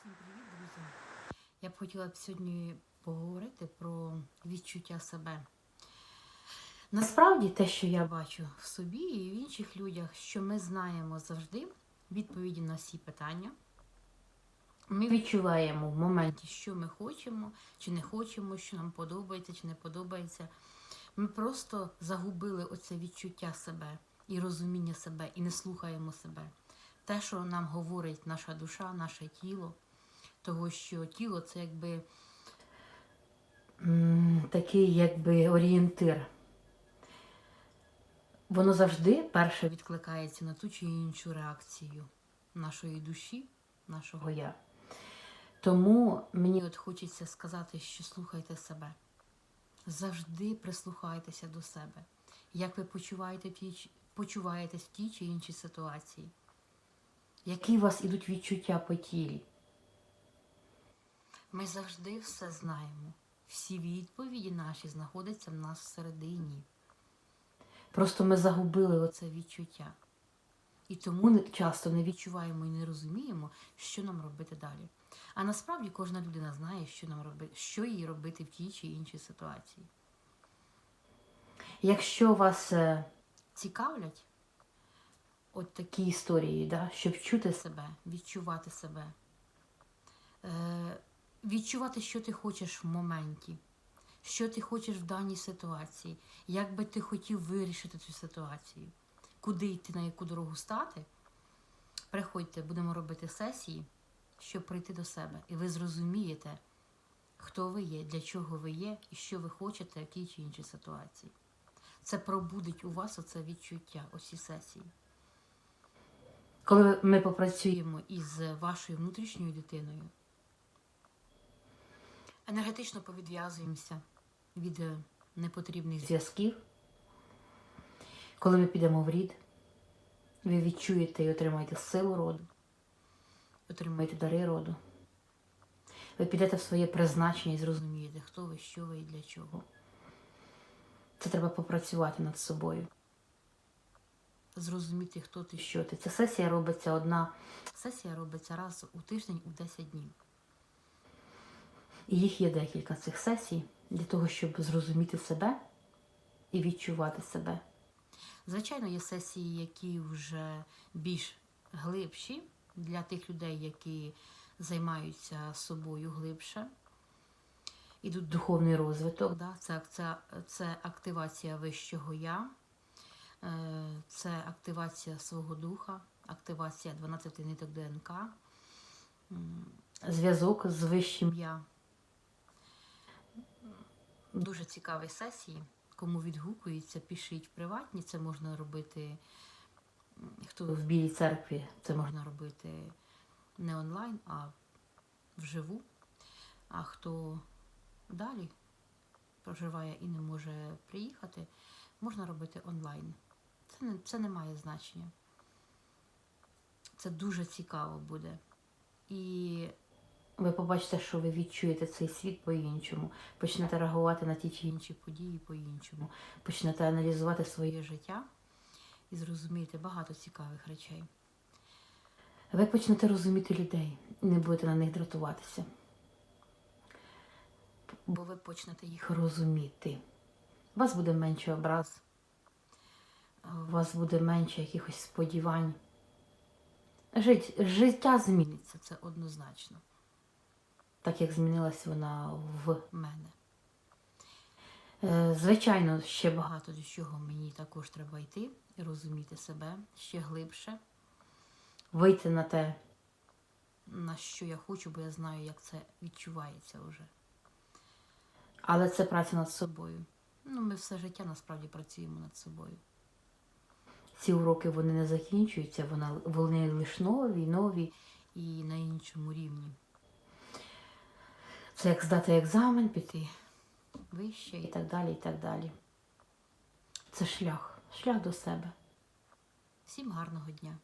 Всім привіт, друзі! Я б хотіла б сьогодні поговорити про відчуття себе. Насправді, те, що я бачу в собі і в інших людях, що ми знаємо завжди відповіді на всі питання. Ми відчуваємо в моменті, що ми хочемо, чи не хочемо, що нам подобається, чи не подобається. Ми просто загубили оце відчуття себе і розуміння себе, і не слухаємо себе. Те, що нам говорить наша душа, наше тіло, того, що тіло це якби такий якби орієнтир. Воно завжди перше відкликається на ту чи іншу реакцію нашої душі, нашого я. Тому мені от хочеться сказати, що слухайте себе. Завжди прислухайтеся до себе. Як ви почуваєте чи- почуваєтесь в тій чи іншій ситуації? Які у вас ідуть відчуття по тілі? Ми завжди все знаємо. Всі відповіді наші знаходяться в нас всередині. Просто ми загубили оце відчуття. І тому не- часто не відчуваємо і не розуміємо, що нам робити далі. А насправді кожна людина знає, що нам робити, що їй робити в тій чи іншій ситуації. Якщо вас е, цікавлять от такі історії, да, щоб чути себе, відчувати себе, е, відчувати, що ти хочеш в моменті, що ти хочеш в даній ситуації, як би ти хотів вирішити цю ситуацію, куди йти, на яку дорогу стати. Приходьте, будемо робити сесії, щоб прийти до себе. І ви зрозумієте, хто ви є, для чого ви є і що ви хочете в тій чи іншій ситуації. Це пробудить у вас оце відчуття, оці сесії. Коли ми попрацюємо із вашою внутрішньою дитиною, енергетично повідв'язуємося від е, непотрібних зв'язків. Коли ми підемо в рід, ви відчуєте і отримаєте силу роду, отримаєте дари роду. Ви підете в своє призначення і зрозумієте, хто ви, що ви і для чого. Це треба попрацювати над собою. Зрозуміти, хто ти, що ти. Ця сесія робиться одна. Сесія робиться раз у тиждень у 10 днів. І їх є декілька цих сесій для того, щоб зрозуміти себе і відчувати себе. Звичайно, є сесії, які вже більш глибші для тих людей, які займаються собою глибше. Ідуть духовний розвиток, да? це, це, це активація вищого я, е, це активація свого духа, активація 12 ниток ДНК, зв'язок з вищим я. Дуже цікаві сесії. Кому відгукується, пишіть в приватні. Це можна робити, хто в Білій церкві, це можна робити не онлайн, а вживу. А хто далі проживає і не може приїхати, можна робити онлайн. Це не, це не має значення. Це дуже цікаво буде. І ви побачите, що ви відчуєте цей світ по-іншому, почнете реагувати на ті чи інші події по-іншому, почнете аналізувати своє життя і зрозумієте багато цікавих речей. Ви почнете розуміти людей не будете на них дратуватися. Бо ви почнете їх розуміти. У вас буде менше образ, у вас буде менше якихось сподівань. Життя зміниться, це однозначно. Так як змінилась вона в мене. Е, Звичайно, ще багато до чого мені також треба йти і розуміти себе ще глибше, вийти на те, на що я хочу, бо я знаю, як це відчувається вже. Але це праця над собою. Ну, ми все життя насправді працюємо над собою. Ці уроки вони не закінчуються, вони лише нові, нові і на іншому рівні. Це як здати екзамен, піти вище і так далі, і так далі. Це шлях, шлях до себе. Всім гарного дня!